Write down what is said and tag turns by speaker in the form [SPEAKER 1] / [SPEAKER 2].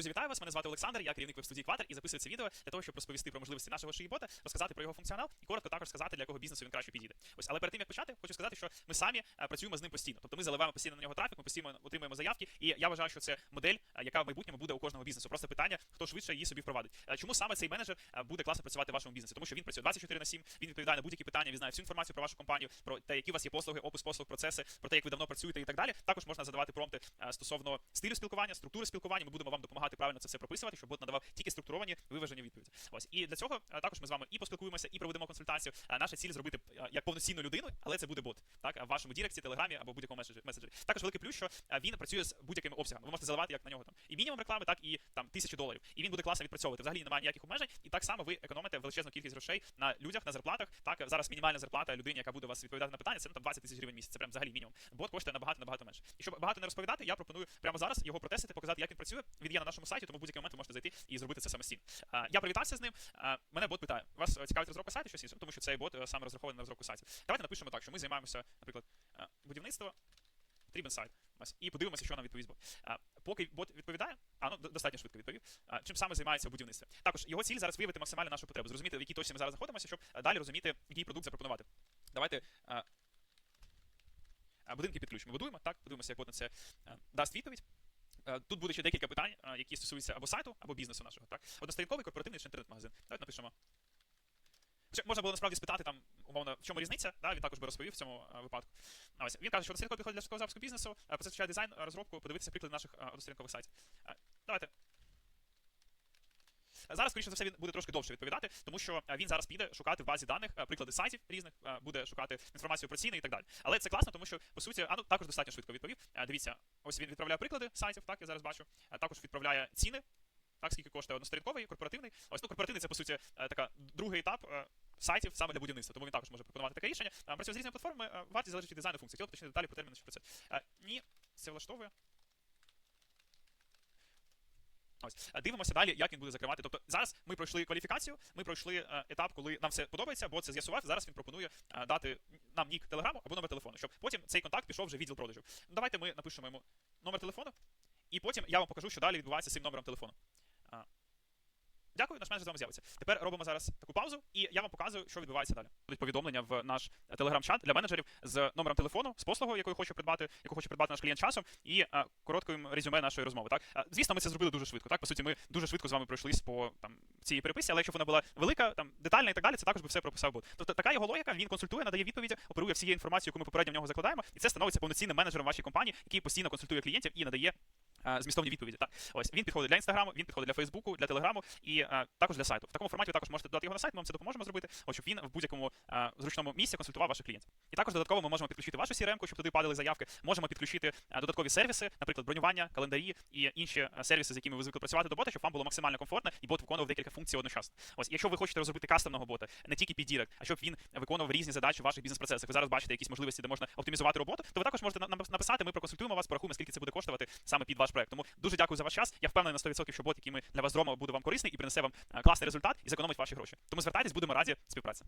[SPEAKER 1] Друзі, вітаю вас. Мене звати Олександр, я керівник веб-студії Кватер і записую це відео для того, щоб розповісти про можливості нашого шиї-бота, розказати про його функціонал і коротко також сказати, для якого бізнесу він краще підійде. Ось, але перед тим як почати, хочу сказати, що ми самі е, працюємо з ним постійно. Тобто ми заливаємо постійно на нього трафік, ми постійно отримуємо заявки, і я вважаю, що це модель, е, яка в майбутньому буде у кожного бізнесу. Просто питання, хто швидше її собі впровадить. Е, Чому саме цей менеджер буде класно працювати в вашому бізнесі? Тому що він працює 24 на 7, він відповідає на будь-які питання, він знає всю інформацію про вашу компанію, про те, які у вас є послуги, опис послуг, процеси, про те, як ви давно працюєте і так далі. Також можна задавати промпти стосовно стилю спілкування, структури спілкування. Ми будемо вам допомагати правильно це все прописувати, щоб бот надавав тільки структуровані виважені відповіді. Ось і для цього е, також ми з вами і поспілкуємося, і проведемо консультацію. Е, Наша ціль зробити е, як повноцінну людину, але це буде бот, так в вашому діректі, телеграмі або будь-якому меседжері. Також великий плюс, що він працює з будь-якими обсягами. Ви можете заливати як на нього там і мінімум реклами, так і там тисячу доларів. І він буде класно відпрацьовувати. Взагалі немає ніяких обмежень, і так само ви економите величезну кількість грошей на людях, на зарплатах. Так зараз мінімальна зарплата людині, яка буде вас відповідати на питання, це ну, там 20 тисяч гривень місяць. Це прям взагалі мінімум. Бот коштує набагато набагато менше. І щоб багато не розповідати, я пропоную прямо зараз його протестити, показати, як він працює. Він є на нашому сайті, тому в будь-який момент ви можете зайти і зробити це самостійно. Я привітався з ним. Мене бот питає: вас е, цікавить розробка сайту щось тому що цей бот е, саме розрахований на розробку сайтів. Давайте напишемо так, що ми займаємося, наприклад, е, будівництво. Потрібен сайт. І подивимося, що нам відповість бот. Поки бот відповідає, а ну достатньо швидко відповів. Чим саме займається у будівництві? Також його ціль зараз виявити максимально нашу потребу, зрозуміти, в якій точці ми зараз знаходимося, щоб далі розуміти, який продукт запропонувати. Давайте. Будинки під ключ. Ми будуємо, так, подивимося, як бот на це дасть відповідь. Е, Тут буде ще декілька питань, які стосуються або сайту, або бізнесу нашого. Так, односторінковий корпоративний чи інтернет-магазин. Давайте напишемо. Можна було насправді спитати там, умовно, в чому різниця, да, він також би розповів в цьому е, випадку. Ось він каже, що односторінковий підходить для швидкого запуску бізнесу, а, процес дизайн, е, розробку, подивитися приклади наших е, односторінкових сайтів. Е, Давайте. Е, Зараз, скоріше за все, він буде трошки довше відповідати, тому що е, він зараз піде шукати в базі даних е, приклади сайтів різних, буде шукати інформацію про ціни і так далі. Але це класно, тому що по суті, а ну також достатньо швидко відповів. Дивіться, ось він відправляє приклади сайтів, так я зараз бачу. Також відправляє ціни. Так, скільки коштує односторінковий, корпоративний. Ось ну, корпоративний це по суті така другий етап сайтів саме для будівництва. Тому він також може пропонувати таке рішення. Працює з різними платформами, вартість залежить від дизайну функцій. Хотів уточнити деталі по терміну про це. Е, Ні, це влаштовує. Ось Е, дивимося далі, як він буде закривати. Тобто зараз ми пройшли кваліфікацію, ми пройшли е, етап, коли нам все подобається, бо це з'ясував. Зараз він пропонує е, дати нам нік телеграму або номер телефону, щоб потім цей контакт пішов вже відділ продажів. Ну, Давайте ми напишемо йому номер телефону, і потім я вам покажу, що далі відбувається з цим номером телефону. Дякую, наш менеджер з вами з'явиться. Тепер робимо зараз таку паузу, і я вам показую, що відбувається далі. Будуть повідомлення в наш телеграм-чат для менеджерів з номером телефону, з послугою, яку хоче придбати, яку хоче придбати наш клієнт часом, і а, коротким резюме нашої розмови. Так, а, звісно, ми це зробили дуже швидко. Так, по суті, ми дуже швидко з вами пройшлись по там цій переписці, але якщо вона була велика, там детальна і так далі, це також би все прописав бот. Тобто така його логіка, він консультує, надає відповіді, оперує всією інформацією, яку ми попередньо в нього закладаємо, і це становиться повноцінним менеджером вашій компанії, який постійно консультує клієнтів і надає. А, Змістовні відповіді. Так, ось він підходить для інстаграму, він підходить для Фейсбуку, для телеграму і а, також для сайту. В такому форматі ви також можете додати його на сайт, ми вам це допоможемо зробити, ось щоб він в будь-якому а, зручному місці консультував ваших клієнтів. І також додатково ми можемо підключити вашу CRM, щоб туди падали заявки. Можемо підключити а, додаткові сервіси, наприклад, бронювання, календарі і інші сервіси, з якими ви звикли працювати до бота, щоб вам було максимально комфортно і бот виконував декілька функцій одночасно. Ось, якщо ви хочете розробити кастомного бота, не тільки під Direct, а щоб він виконував різні задачі в ваших бізнес-процесах. Ви зараз бачите якісь можливості, де можна оптимізувати роботу, то ви також можете написати. Ми проконсультуємо вас, порахуємо, скільки це буде коштувати саме під ваш проект. Тому дуже дякую за ваш час. Я впевнений на 100%, що бот, який ми для вас зробимо, буде вам корисний і принесе вам класний результат і зекономить ваші гроші. Тому звертайтесь, будемо раді співпраці.